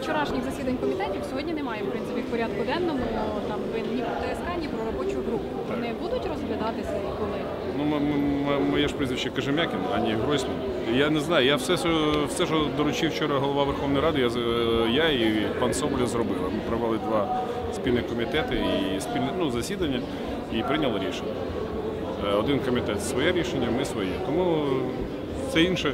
вчорашніх засідань комітетів сьогодні немає в принципі в порядку денному там ви ні про ТСК, ні про робочу групу. Вони будуть розглядатися і коли? Ну, м- м- м- моє ж прізвище Кажем'якін, а не Гройсман. Я не знаю, я все, що- все, що доручив вчора голова Верховної Ради, я, з- я і пан Соболєв зробили. Ми провели два спільних комітети і спільне ну, засідання і прийняли рішення. Е, Один комітет своє рішення, ми своє. Тому це інше,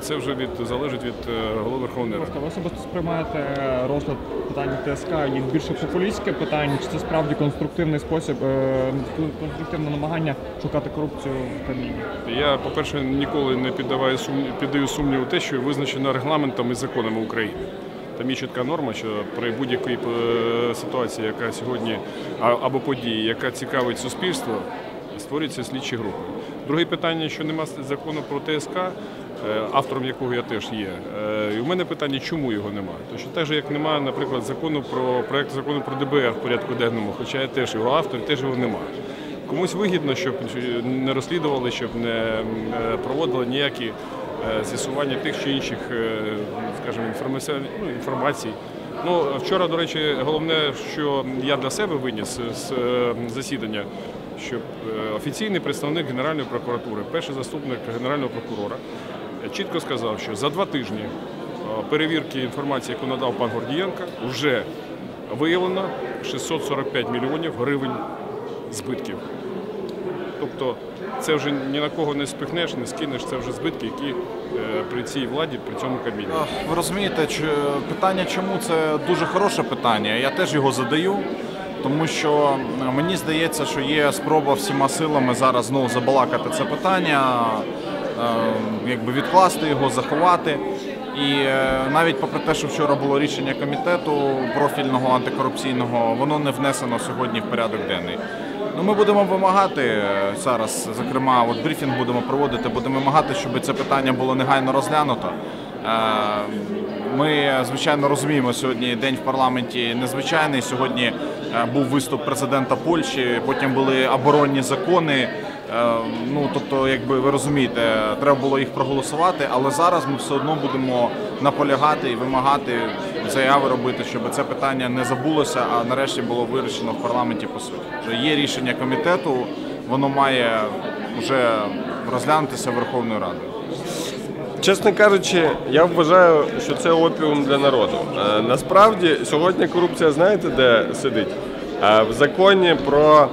це вже від, залежить від е, голови Верховної Ради. Ви особисто сприймаєте розгляд питань ТСК як більше популістське питання, чи це справді конструктивний спосіб, е, конструктивне намагання шукати корупцію в Кабміні? Я, по-перше, ніколи не піддаваю сумнів, піддаю сумніву те, що визначено регламентом і законами України. Там є чітка норма, що при будь-якій е, ситуації, яка сьогодні або події, яка цікавить суспільство, створюються слідчі групи. Друге питання, що нема закону про ТСК, е, автором якого я теж є. Е, І у мене питання, чому його немає? Точно так же, як немає, наприклад, закону про проект закону про ДБР в порядку денному, хоча я теж його автор, теж його немає. Комусь вигідно, щоб не розслідували, щоб не е, проводили ніякі з'ясування тих чи інших, скажімо, ну, інформацій. Ну, вчора, до речі, головне, що я для себе виніс з засідання, щоб е, офіційний представник Генеральної прокуратури, перший заступник Генерального прокурора, е, чітко сказав, що за два тижні е, перевірки інформації, яку надав пан Гордієнко, вже виявлено 645 мільйонів гривень збитків. Тобто це вже ні на кого не спихнеш, не скинеш, це вже збитки, які при цій владі, при цьому кабінеті. Е, Ви розумієте, питання чому це дуже хороше питання. Я теж його задаю, тому що е, мені здається, що є спроба всіма силами зараз знову забалакати це питання, е, якби відкласти його, заховати. І е, навіть попри те, що вчора було рішення комітету профільного антикорупційного, воно не внесено сьогодні в порядок денний. Ну, ми будемо вимагати зараз, зокрема, от брифінг будемо проводити, будемо вимагати, щоб це питання було негайно розглянуто. Ми, звичайно, розуміємо, сьогодні день в парламенті незвичайний. Сьогодні був виступ президента Польщі, потім були оборонні закони. Е, Ну, тобто, якби ви розумієте, треба було їх проголосувати, але зараз ми все одно будемо наполягати і вимагати заяви робити, щоб це питання не забулося, а нарешті було вирішено в парламенті по суті. Є рішення комітету, воно має вже розглянутися Верховною Радою. Чесно кажучи, я вважаю, що це опіум для народу. Е, Насправді сьогодні корупція, знаєте, де сидить? Е, В законі про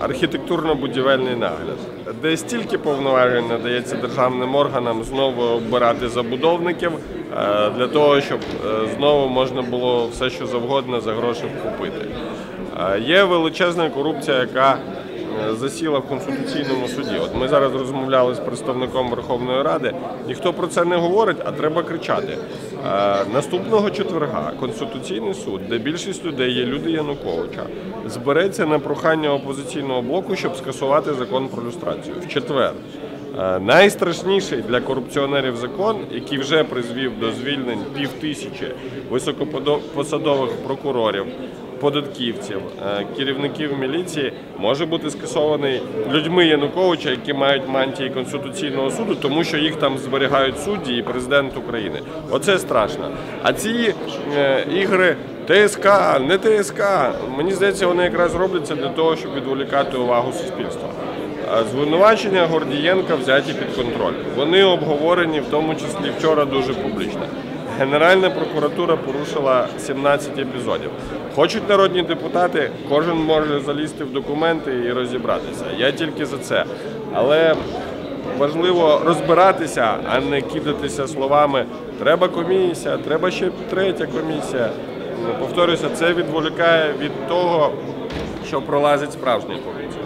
архітектурно-будівельний нагляд, де стільки повноважень надається державним органам знову обирати забудовників е, для того, щоб знову можна було все, що завгодно за гроші купити. Є величезна корупція, яка засіла в конституційному суді. От ми зараз розмовляли з представником Верховної Ради. Ніхто про це не говорить, а треба кричати. Е, Наступного четверга Конституційний суд, де більшість людей є люди Януковича, збереться на прохання опозиційного блоку, щоб скасувати закон про люстрацію. В четвер. Е, Найстрашніший для корупціонерів закон, який вже призвів до звільнень пів тисячі високопосадових прокурорів, податківців, е, керівників міліції, може бути скасований людьми Януковича, які мають мантії Конституційного суду, тому що їх там зберігають судді і президент України. Оце страшно. А ці е, ігри. ТСК, не ТСК. Мені здається, вони якраз робляться для того, щоб відволікати увагу суспільства. Звинувачення Гордієнка взяті під контроль. Вони обговорені, в тому числі вчора дуже публічно. Генеральна прокуратура порушила 17 епізодів. Хочуть народні депутати, кожен може залізти в документи і розібратися. Я тільки за це. Але важливо розбиратися, а не кидатися словами треба комісія, треба ще третя комісія. Ну, Повторюся, це відволікає від того, що пролазить справжня корупція.